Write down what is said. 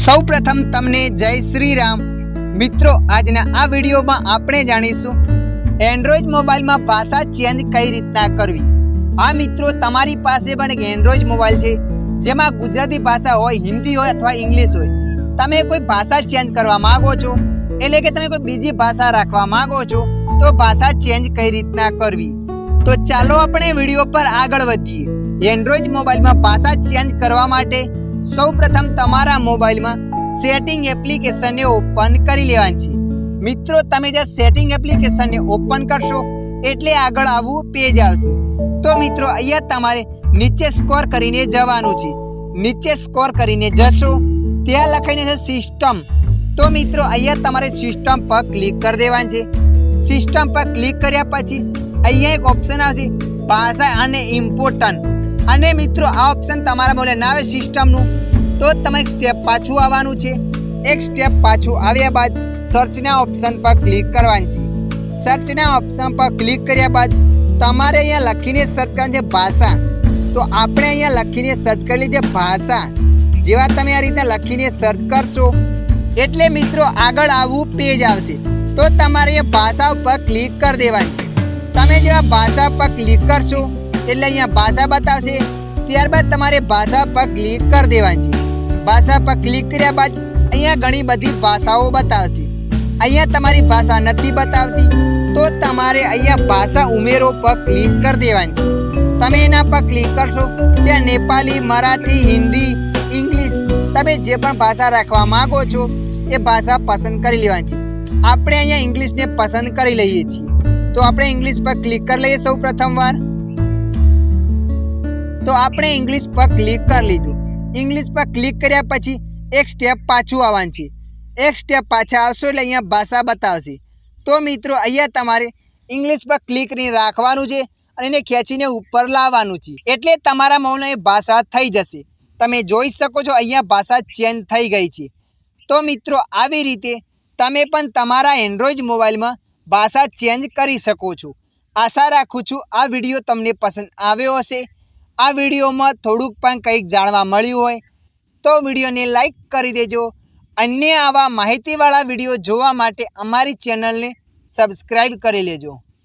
સૌ પ્રથમ તમને જય શ્રી રામ મિત્રો, આજના આ વિડીયોમાં આપણે જાણીશું એન્ડ્રોઈડ મોબાઈલમાં ભાષા ચેન્જ કઈ રીતના કરવી? આ મિત્રો, તમારી પાસે પણ એક એન્ડ્રોઈડ મોબાઈલ છે, જેમાં ગુજરાતી ભાષા હોય, હિન્દી હોય અથવા ઇંગ્લિશ હોય. તમે કોઈ ભાષા ચેન્જ કરવા માંગો છો? એટલે કે તમે કોઈ બીજી ભાષા રાખવા માંગો છો? તો ભાષા ચેન્જ કઈ રીતના કરવી? તો ચાલો આપણે વીડિયો પર આગળ વધીએ. એન્ડ્રોઈડ મોબાઈલમાં ભાષા ચેન્જ કરવા માટે સૌ પ્રથમ તમારા મોબાઈલમાં સેટિંગ એપ્લિકેશનને ઓપન કરી લેવાની છે. મિત્રો, તમે જે સેટિંગ એપ્લિકેશનને ઓપન કરશો, એટલે આગળ આવું પેજ આવશે. તો મિત્રો, અહીંયા તમારે નીચે સ્કોર કરીને જવાનું છે. નીચે સ્કોર કરીને જશો. ત્યાં લખાઈને છે સિસ્ટમ. તો મિત્રો, અહીંયા તમારે સિસ્ટમ પર ક્લિક કરી દેવાનું છે. સિસ્ટમ પર ક્લિક કર્યા પછી અહીંયા એક ઓપ્શન આવશે ભાષા અને ઇમ્પોર્ટન્ટ. અને મિત્રો, આ ઓપ્શન તમારા બોલે ના આવે સિસ્ટમનું તો તમારે એક સ્ટેપ પાછું આવવાનું છે. એક સ્ટેપ પાછું આવ્યા બાદ સર્ચના ઓપ્શન પર ક્લિક કરવાનું છે. સર્ચના ઓપ્શન પર ક્લિક કર્યા બાદ તમારે અહીંયા લખીને સર્ચ કરવાનું છે ભાષા. તો આપણે અહીંયા લખીને સર્ચ કરેલી છે ભાષા. જેવા તમે આ રીતે લખીને સર્ચ કરશો, એટલે મિત્રો આગળ આવવું પેજ આવશે. તો તમારે એ ભાષા ઉપર ક્લિક કરી દેવાની છે. તમે જેવા ભાષા પર ક્લિક કરશો એટલે અહીંયા ભાષા બતાવશે. ત્યારબાદ તમારે ભાષા પર ક્લિક કરી દેવાની છે. ભાષા પર ક્લિક કર્યા બાદ અહીંયા ઘણી બધી ભાષાઓ બતાવશે. અહીંયા તમારી ભાષા નથી બતાવતી, તો તમારે અહીંયા ભાષા ઉમેરો પર ક્લિક કરી દેવાની છે. તમે એના પર ક્લિક કરશો, ત્યાં નેપાળી મરાઠી, હિન્દી, ઇંગ્લિશ, તમે જે પણ ભાષા રાખવા માંગો છો, એ ભાષા પસંદ કરી લેવાની છે. આપણે અહીંયા ઇંગ્લિશને પસંદ કરી લઈએ છીએ. તો આપણે ઇંગ્લિશ પર ક્લિક કરી લઈએ સૌ પ્રથમ વાર તો આપણે ઇંગ્લિશ પર ક્લિક કરી લીધું. ઇંગ્લિશ પર ક્લિક કર્યા પછી એક સ્ટેપ પાછું આવવાનું છે. એક સ્ટેપ પાછા આવશો એટલે અહીંયા ભાષા બતાવશે. તો મિત્રો, અહીંયા તમારે ઇંગ્લિશ પર ક્લિક કરીને રાખવાનું છે અને એને ખેંચીને ઉપર લાવવાનું છે. એટલે તમારા મૌન એ ભાષા થઈ જશે. તમે જોઈ શકો છો અહીંયા ભાષા ચેન્જ થઈ ગઈ છે. તો મિત્રો, આવી રીતે તમે પણ તમારા એન્ડ્રોઈડ મોબાઈલમાં ભાષા ચેન્જ કરી શકો છો. આશા રાખું છું આ વીડિયો તમને પસંદ આવ્યો હશે. આ વિડીયોમાં થોડુંક પણ કંઈક જાણવા મળ્યું હોય, તો વિડીયોને લાઇક કરી દેજો. અન્ય આવા માહિતીવાળા વીડિયો જોવા માટે અમારી ચેનલને સબસ્ક્રાઈબ કરી લેજો.